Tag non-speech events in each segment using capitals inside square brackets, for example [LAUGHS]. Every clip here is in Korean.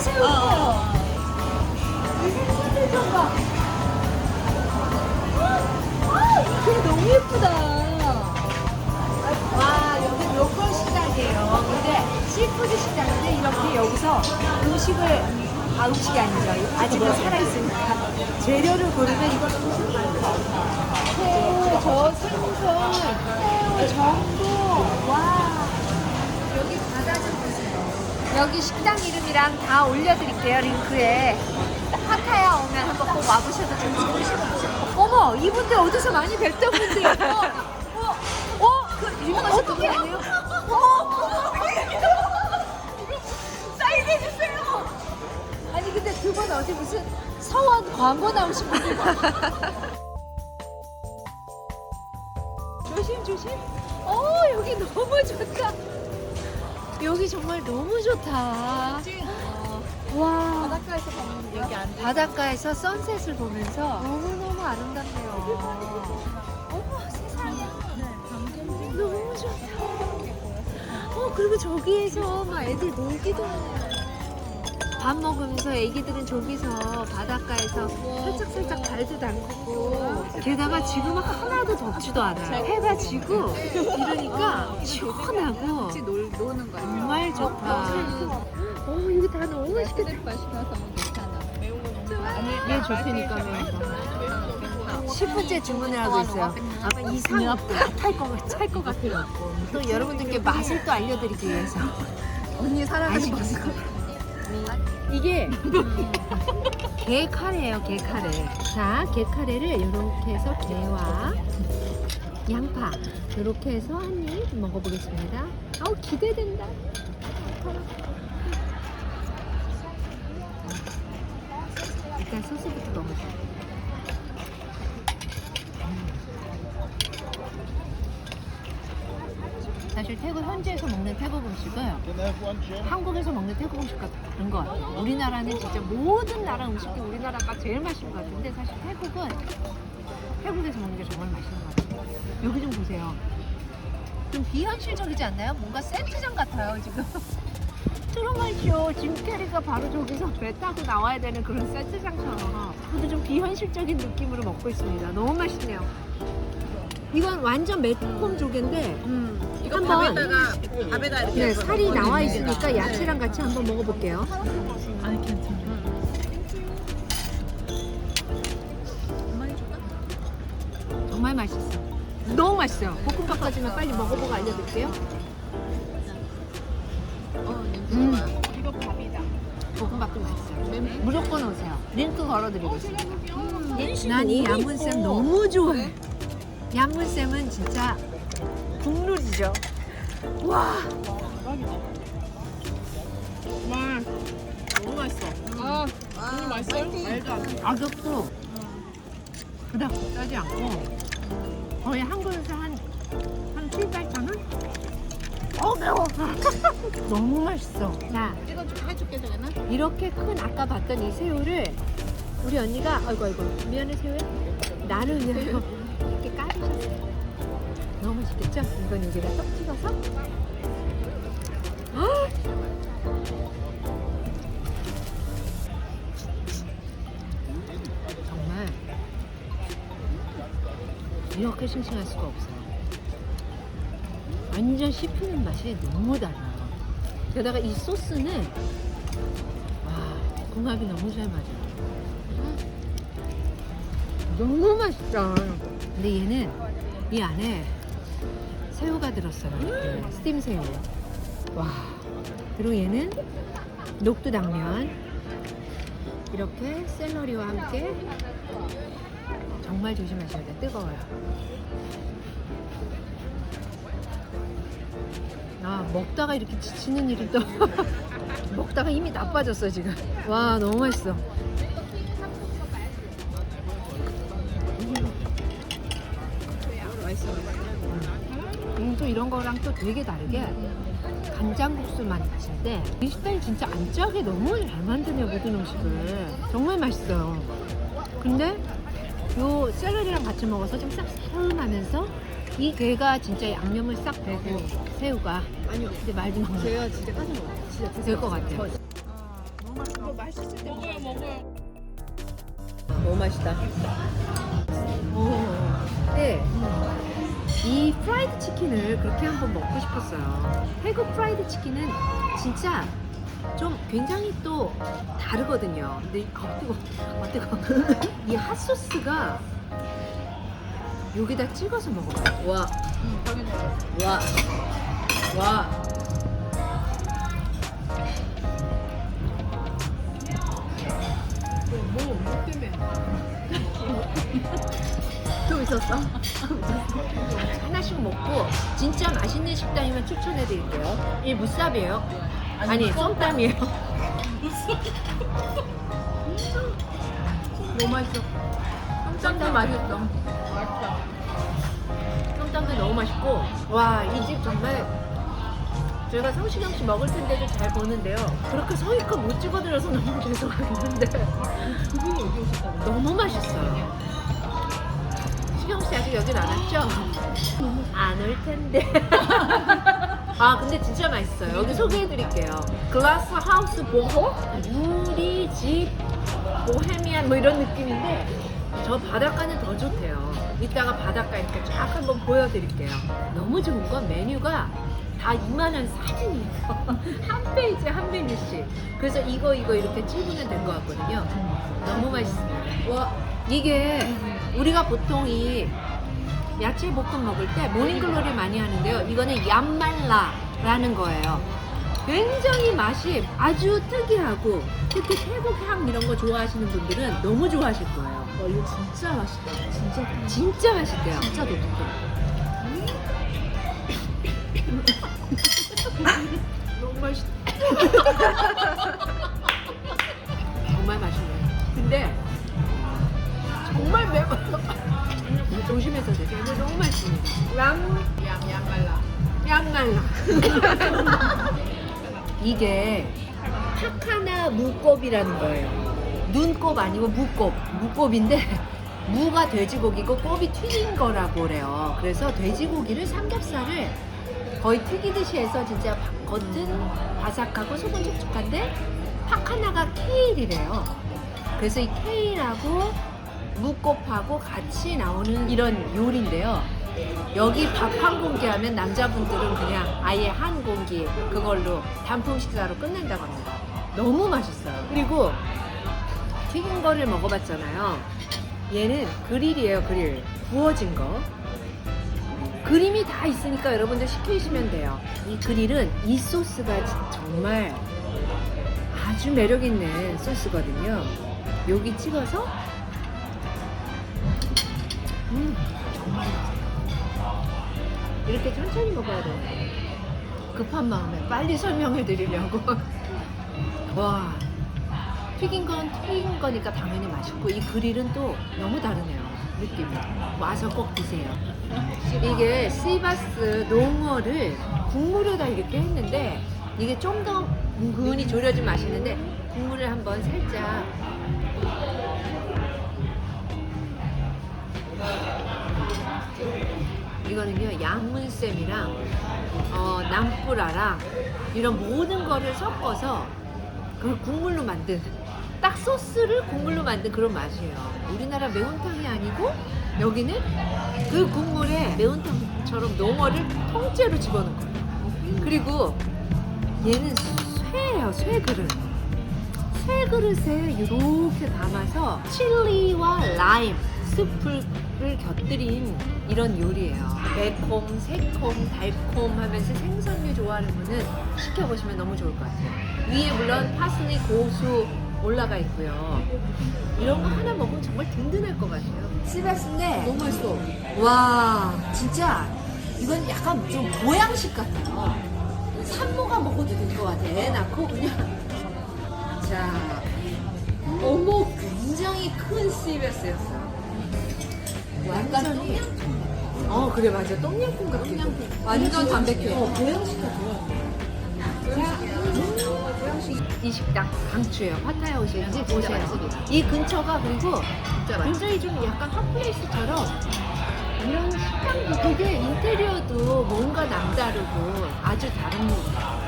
새우. 이 생선들 좀 봐. 아, 이게 너무 예쁘다. 와, 여기 로컬 시장이에요. 근데 시푸드 시장인데 이렇게 여기서 음식을 아 음식이 아니죠. 아직은 살아있으니까 재료를 고르면 이거 너무 새우, 저 생선, 새우, 전복, 와. 여기 식당 이름이랑 다 올려드릴게요, 링크에. 파타야 오면 한번 꼭 와보셔도 좋겠어요. 어머, 이분들 어디서 많이 뵀던 분들이에요. 어, 어, 그, 이분 어떻게 해요? 어, 사인 해주세요. 아니, 근데 두 분 어디 무슨 서원 광고 나오신 분들 [LAUGHS] 조심, 조심. 어, 여기 너무 좋다. 여기 정말 너무 좋다. 와. 바닷가에서 보는 여기 안 돼. 바닷가에서 선셋을 보면서 너무너무 아름답네요. 어머 세상에. 너무 좋다. 어 그리고 저기에서 막 애들 놀기도 해요. 밥 먹으면서 애기들은 저기서 바닷가에서 살짝살짝 발도 담그고 게다가 지금은 하나도 덥지도 않아요. 해가 지고 이러니까 시원하고 노는 거야. 정말 좋다. 어 이거 다 너무 맛있겠다. 맛이 나서 괜찮아. 매운 거 너무 많이. 네, 좋다니까 매운 10분째 주문을 하고 있어요. 아마 이상 탈것 찰것 같아요. 또 여러분들께 맛을 또 알려드리기 위해서. 언니 사랑하는 아시겠어요? 이게 [LAUGHS] 게 카레예요, 게 카레. 자, 게 카레를 이렇게 해서 게와 양파 이렇게 해서 한 입 먹어보겠습니다. 아우 기대된다. 일단 소스부터 먹어볼게요. 사실 태국 현지에서 먹는 태국 음식은 한국에서 먹는 태국 음식과 다른 것 같아요. 우리나라는 진짜 모든 나라 음식이 우리나라가 제일 맛있는 것 같은데 사실 태국은 태국에서 먹는 게 정말 맛있는 것 같아요. 여기 좀 보세요. 좀 비현실적이지 않나요? 뭔가 세트장 같아요 지금. [LAUGHS] 트로마쇼 짐 캐리가 바로 저기서 [LAUGHS] 배 타고 나와야 되는 그런 세트장처럼 저도 좀 비현실적인 느낌으로 먹고 있습니다. 너무 맛있네요. 이건 완전 매콤 조개인데 음. 이거 한번- 밥에다가 밥에다 이렇게 네, 해서 살이 나와. 있으니까 야채랑 같이 한번 먹어볼게요. 아니 괜찮아. 정말 맛있어. 너무 맛있어요. 볶음밥까지는 빨리 먹어보고 알려드릴게요. 어, 음. 이거 밥이다. 볶음밥도 맛있어요. 무조건 오세요. 링크 걸어드리고 있습니다. 음. 난이 야문쌤 너무 좋아해. 야문쌤은 진짜 국룰이죠. 와, 정말 너무 맛있어. 아, 너무 맛있어요? 말도 안 돼. 가격도 그닥 비싸지 않고 거의 한국에서 한, 한 7, 8천 원? 어, 매워. [LAUGHS] 너무 맛있어. 자, 이거 좀 해줄게 저기는. 이렇게 큰 아까 봤던 이 새우를 우리 언니가 아이고 아이고 미안해 새우야 나를 위하여 [LAUGHS] 이렇게 까주셨어요 맛있겠죠? 이건 여기다 떡 찍어서 아! 정말 이렇게 싱싱할 수가 없어요 완전 씹히는 맛이 너무 달라요 게다가 이 소스는 와, 궁합이 너무 잘 맞아요. 너무 맛있다. 근데 얘는 이 안에 새우가 들었어요. 스팀 새우. 와. 그리고 얘는 녹두 당면. 이렇게 샐러리와 함께 정말 조심하셔야 돼. 뜨거워요. 아, 먹다가 이렇게 지치는 일이 또 [LAUGHS] 먹다가 힘이 다 빠졌어 지금. 와 너무. 맛있어. 이런 거랑 또 되게 다르게 간장국수 맛 맛인데 이 스타일 진짜 안 짜게 너무 잘 만드네요 모든 음식을 정말 맛있어요. 근데 요 샐러리랑 같이 먹어서 좀 쌉싸름하면서 이 게가 진짜 양념을 싹 배고 새우가 아니요. 근데 말도 너무 제가 진짜 까지 먹어. 진짜 될 것 같아요. 아, 너무 이거 맛있을 때 먹어요 먹어요. 너무 맛있다. 네. 이 프라이드 치킨을 그렇게 한번 먹고 싶었어요. 태국 프라이드 치킨은 진짜 좀 굉장히 또 다르거든요. 근데 이- 아 뜨거, 아 뜨거. 이 핫소스가 여기다 찍어서 먹어요. 와. 와, 와. 또 있었어? [LAUGHS] 하나씩 먹고 진짜 맛있는 식당이면 추천해 드릴게요. 이 무쌉이에요. 아니, 썸땀이에요. 너무 [LAUGHS] 맛있어. 썸땀도 맛있어. 맛있다. 썸땀도 너무 맛있고 와 이 집 정말 저희가 성시경 씨 먹을 텐데도 잘 보는데요. 그렇게 성의껏 못 찍어드려서 너무 [LAUGHS] 죄송했는데 그분이 여기 오셨다고. 너무 맛있어요. 씨 아직 여긴 안 왔죠? 안 올 텐데. [LAUGHS] 아 근데 진짜 맛있어요. 여기 소개해드릴게요. 글라스 하우스 보호 우리 집 보헤미안 뭐 이런 느낌인데 저 바닷가는 더 좋대요. 이따가 바닷가 이렇게 쫙 한번 보여드릴게요. 너무 좋은 건 메뉴가 다 이만한 사진이에요. [LAUGHS] 한 페이지 한 메뉴씩. 그래서 이거 이거 이렇게 찍으면 될 것 같거든요. 너무 맛있습니다. 와 이게 우리가 보통 이 야채 볶음 먹을 때 모닝글로리 많이 하는데요. 이거는 얌말라라는 거예요. 굉장히 맛이 아주 특이하고 특히 태국 향 이런 거 좋아하시는 분들은 너무 좋아하실 거예요. 와 이거 진짜 맛있다. 진짜. 진짜 맛있대요. 진짜 독특해. [LAUGHS] 너무 맛있다. [LAUGHS] 정말 맛있네. 근데 정말 매워요. [LAUGHS] 조심해서 드세요. 이거 너무 맛있습니다. 양, 양 양말라. 양말라. [LAUGHS] 이게 파카나 무곱이라는 거예요. 눈곱 아니고 무곱. 무곱인데 [LAUGHS] 무가 돼지고기고 곱이 튀긴 거라고 그래요. 그래서 돼지고기를 삼겹살을 거의 튀기듯이 해서 진짜 바- 겉은 바삭하고 속은 촉촉한데 파카나가 케일이래요. 그래서 이 케일하고 무곱하고 같이 나오는 이런 요리인데요. 여기 밥 한 공기 하면 남자분들은 그냥 아예 한 공기 그걸로 단품 식사로 끝낸다고 합니다. 너무 맛있어요. 그리고 튀긴 거를 먹어봤잖아요. 얘는 그릴이에요, 그릴. 구워진 거. 그림이 다 있으니까 여러분들 시키시면 돼요. 이 그릴은 이 소스가 지- 정말 아주 매력 있는 소스거든요. 여기 찍어서 음, 정말 맛있어요. 이렇게 천천히 먹어야 돼요. 급한 마음에 빨리 설명해 드리려고. [LAUGHS] 와, 튀긴 건 튀긴 거니까 당연히 맛있고 이 그릴은 또 너무 다르네요. 느낌이. 와서 꼭 드세요. 이게 씨바스 농어를 국물에다 이렇게 했는데 이게 좀 더 은근히 졸여진 맛이는데 국물을 한번 살짝 이거는요 양문쌤이랑 어, 남뿌라랑 이런 모든 거를 섞어서 그 국물로 만든 딱 소스를 국물로 만든 그런 맛이에요. 우리나라 매운탕이 아니고 여기는 그 국물에 매운탕처럼 농어를 통째로 집어넣은 거예요. 그리고 얘는 쇠예요, 쇠 그릇. 쇠 그릇에 이렇게 담아서 칠리와 라임, 스프 를 곁들인 이런 요리예요. 매콤, 새콤, 달콤 하면서 생선류 좋아하는 분은 시켜보시면 너무 좋을 것 같아요. 위에 물론 파슬리, 고수 올라가 있고요. 이런 거 하나 먹으면 정말 든든할 것 같아요. 씨바스인데 너무 맛있어. 와 진짜 이건 약간 좀 보양식 같아요 산모가 먹어도 될 것 같아 애 낳고 그냥 자 어머 굉장히 큰 씨베스였어요 완전히 어 그래 맞아 똠양꿍 같아 완전 담백해. 어, 보양식 같아요 이 식당 강추예요. 파타야 오실지 보세요. 이 근처가 그리고. 굉장히 좀 약간 핫플레이스처럼 이런 식당도 되게 인테리어도 뭔가 남다르고 아주 다릅니다.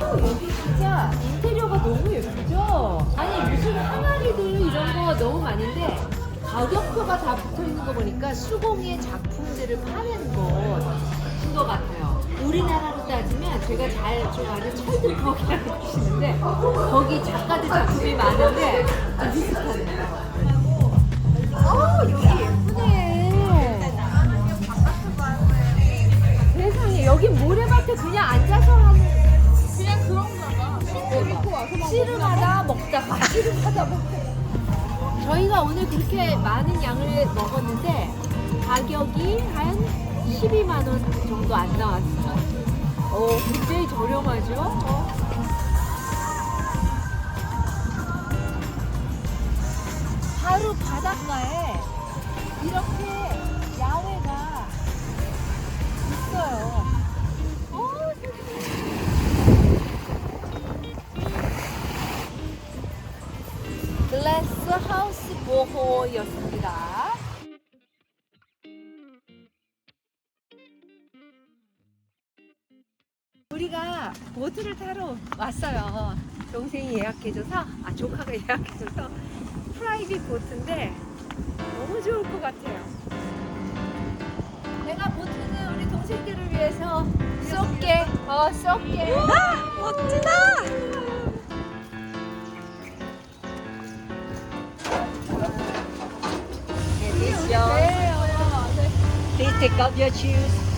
여기 진짜 인테리어가 너무 예쁘죠? 아니 무슨 항아리들 이런 거 너무 많은데 가격표가 다 붙어 있는 거 보니까 수공예 작품들을 파는 곳인 것 같아요. 우리나라로 따지면 제가 잘 좀 아는 철들목이라는 곳이 있는데 거기 작가들 작품이 많은데 좀 비슷하네요. 어 여기 예쁘네. 세상에 여기 모래밭에 그냥 앉아서 하는 그냥 그런가 봐. 와서 먹는 씨름하다 먹다가 씨름하다 먹다가 저희가 오늘 그렇게 많은 양을 먹었는데 가격이 한 12만 원 정도 안 나왔어요. 어, 굉장히 저렴하죠? 어. 바로 바닷가에 이렇게 야외가 있어요. 어. 글래스 하우스 보호였습니다. 우리가 보트를 타러 왔어요. 동생이 예약해줘서, 아, 조카가 [LAUGHS] 예약해줘서 프라이빗 보트인데 너무 좋을 것 같아요. 내가 보트는 우리 동생들을 위해서 쏠게. 어, 쏠게. 멋지다! take out your shoes.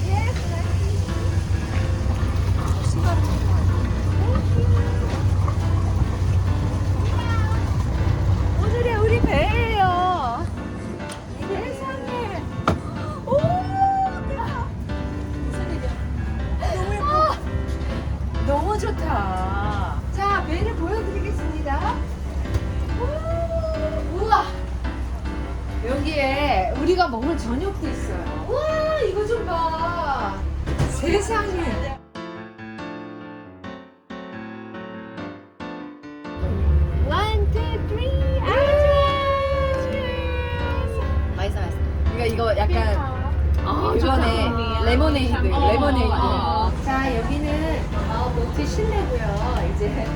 자, 여기는 어, 보트 실내고요. 이제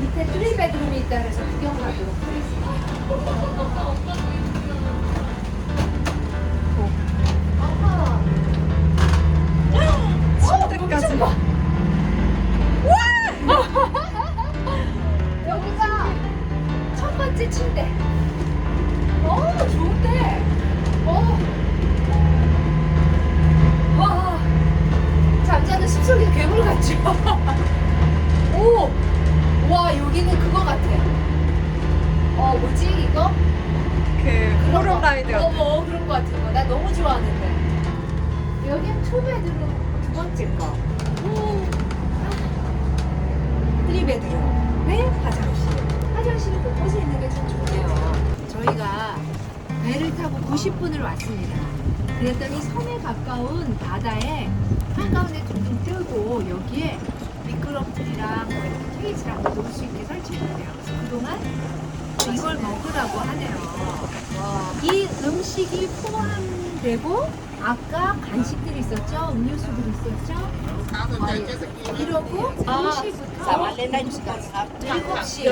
밑에 트리 베드룸이 있다 그래서 구경 가도록 하겠습니다. 여기가 첫 번째 침대. 어, 좋은데. 어. 와. 잠자는 숲속의 괴물 같죠? [LAUGHS] 오. 와, 여기는 그거 같아. 어, 뭐지, 이거? 그 호롱 라이드. 어, 뭐 그런 거 같은 거. 나 너무 좋아하는데. 여긴 투베드룸 두 번째 거. 트리베드룸. 네, 화장실. 화장실은 곳곳에 있는 게 참 좋네요. 저희가 배를 타고 90분을 왔습니다. 그랬더니 섬에 가까운 바다에 한가운데 둥둥 뜨고 여기에 미끄럼틀이랑 뭐 이렇게 케이지랑 놀 수 있게 설치했대요. 그래서 그동안 이걸 먹으라고 하네요. 이 음식이 포함되고 아까 간식들이 있었죠? 음료수들이 있었죠? 이러고 2시부터 7시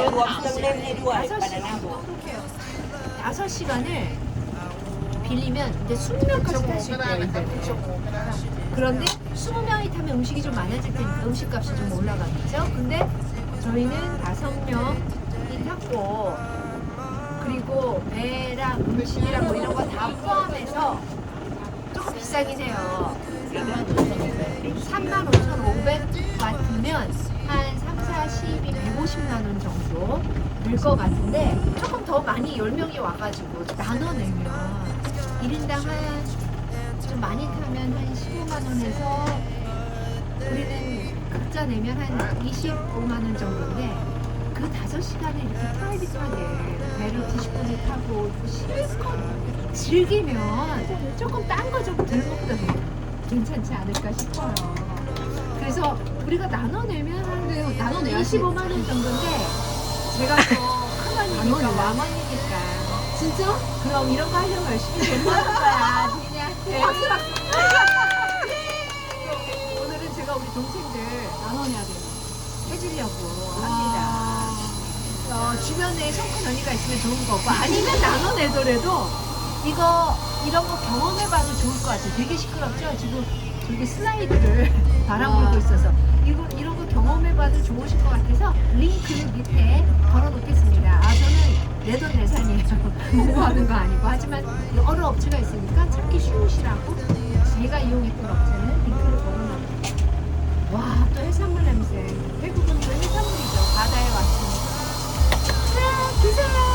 5시간을 빌리면 이제 20명까지 탈 수 있대요. 그런데 20명이 타면 음식이 좀 많아질 테니까 음식값이 좀 올라가겠죠? 근데 저희는 5명이 탔고 그리고 배랑 음식이랑 뭐 이런 거 다 포함해서 조금 비싸긴 해요 35,500 같으면 한 3, 4, 12, 150만 원 정도 될것 같은데 조금 더 많이 10명이 와가지고 나눠내면 1인당 한좀 많이 타면 한 15만 원에서 우리는 각자 내면 한 25만 원 정도인데 그 5시간을 이렇게 프라이빗하게 배를 90분을 타고 실컷 즐기면 조금 딴 거 좀 들먹도 괜찮지 않을까 싶어요. 그래서 우리가 나눠내면 한 나눠내야지. 25만 원 정도인데 제가 원이니까 만 원이니까 진짜? 그럼 이런 거 하려면 열심히 돈 버는 거야 니네한테 박수 박수 오늘은 제가 우리 동생들 나눠내야 돼요 해주려고 합니다. 어, 주변에 성큰 언니가 있으면 좋은 거고 아니면 나눠내더라도 이거 이런 거 경험해봐도 좋을 것 같아요. 되게 시끄럽죠? 지금 저기 슬라이드를 [LAUGHS] 바람 불고 있어서 이거 이런 거 경험해봐도 좋으실 것 같아서 링크 밑에 걸어놓겠습니다. 아 저는 내돈 내산이에요. 공부하는 거 아니고 하지만 여러 업체가 있으니까 찾기 쉬우시라고 제가 이용했던 업체는 링크를 걸어놨습니다. 와또 해산물 냄새. 태국은 또 해산물이죠. 바다에 왔으니까. 자 드세요.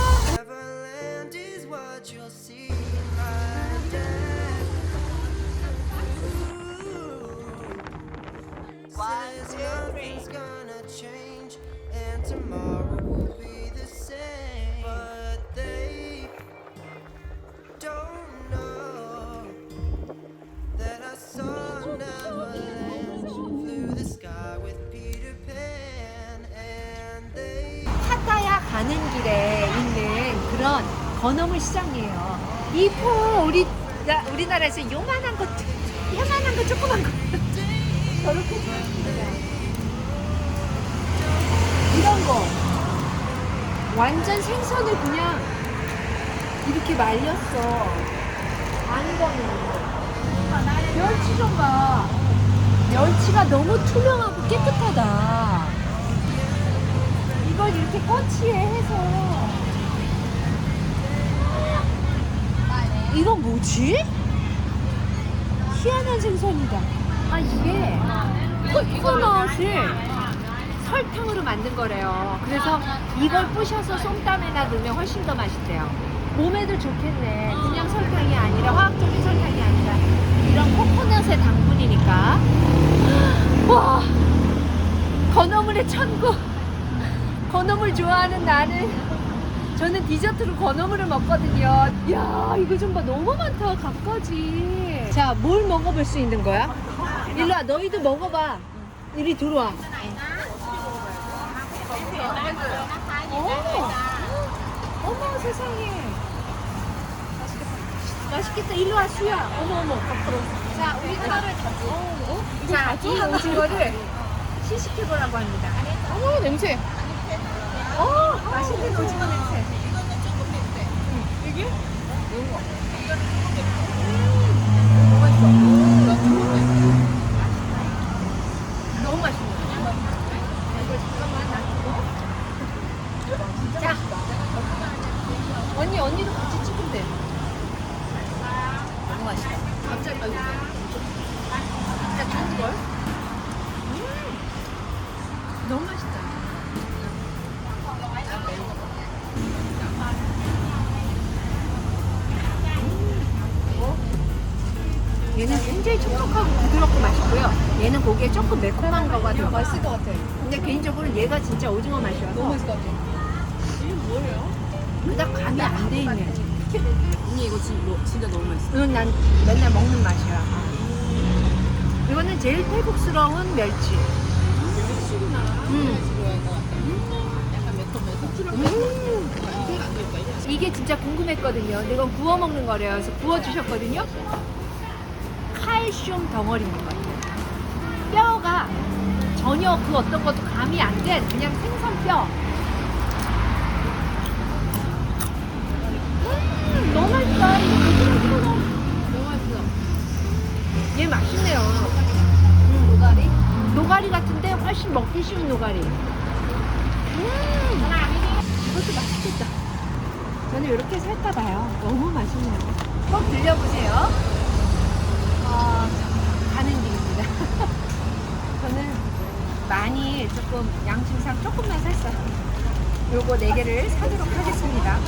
우리나라에서 요만한 거, 요만한 거, 조그만 거 저렇게 있습니다. 이런 거 완전 생선을 그냥 이렇게 말렸어. 안 거는 멸치 좀 봐. 멸치가 너무 투명하고 깨끗하다. 이걸 이렇게 꼬치에 해서 이건 뭐지? 희한한 생선이다. 아 이게 코코넛을 설탕으로 만든 거래요. 그래서 이걸 부셔서 솜땀에다 넣으면 훨씬 더 맛있대요. 몸에도 좋겠네. 그냥 설탕이 아니라 화학적인 설탕이 아니라 이런 코코넛의 당분이니까. 와 건어물의 천국. 건어물 좋아하는 나는 저는 디저트로 건어물을 먹거든요. 야 이거 좀 봐 너무 많다 갖가지. 자 뭘 먹어볼 수 있는 거야? 일로 와 너희도 먹어봐. 이리 들어와. 어. 어머 세상에. 맛있겠다. 일로 와 수야. 어머 어머. 자 우리 그거를 어, 어? 자, 이 오징어를 [LAUGHS] 시식해보라고 합니다. 어 냄새. 어, 맛있는 오징어 냄새. 이게? 너무 맛있네. 이거 잠깐만 놔두고. 자, 언니, 언니도 같이 찍으면 돼. 너무 맛있다. 갑자기 맛있어. 진짜 좋은 걸? 얘는 굉장히 촉촉하고 부드럽고 맛있고요. 얘는 고기에 조금 매콤한 거가 들어가 맛있을 것 같아. 근데 개인적으로는 얘가 진짜 오징어 맛이어서 너무 맛있을 것 같아. 이게 뭐예요? 그닥 감이 안 돼 있네. 언니 이거 진짜, 너- 진짜 너무 맛있어. 이건 난 맨날 먹는 맛이야. 이거는 제일 태국스러운 멸치. 멸치구나. 음. 같아. 약간 매콤해서. 음. 이게 진짜 궁금했거든요. 근데 이건 구워 먹는 거래요. 그래서 구워 주셨거든요. 칼슘 덩어리인 것 같아요. 뼈가 전혀 그 어떤 것도 감이 안 된 그냥 생선뼈. 음, 너무 맛있다. 이거. 너무 맛있어. 얘 맛있네요. 음, 노가리? 노가리 같은데 훨씬 먹기 쉬운 노가리. 음, 이것도 맛있겠다. 저는 이렇게 살까 봐요. 너무 맛있네요. 꼭 들려보세요. 어, 가는 길입니다. [LAUGHS] 저는 많이 조금 양심상 조금만 샀어요. 요거 네 개를 사도록 하겠습니다.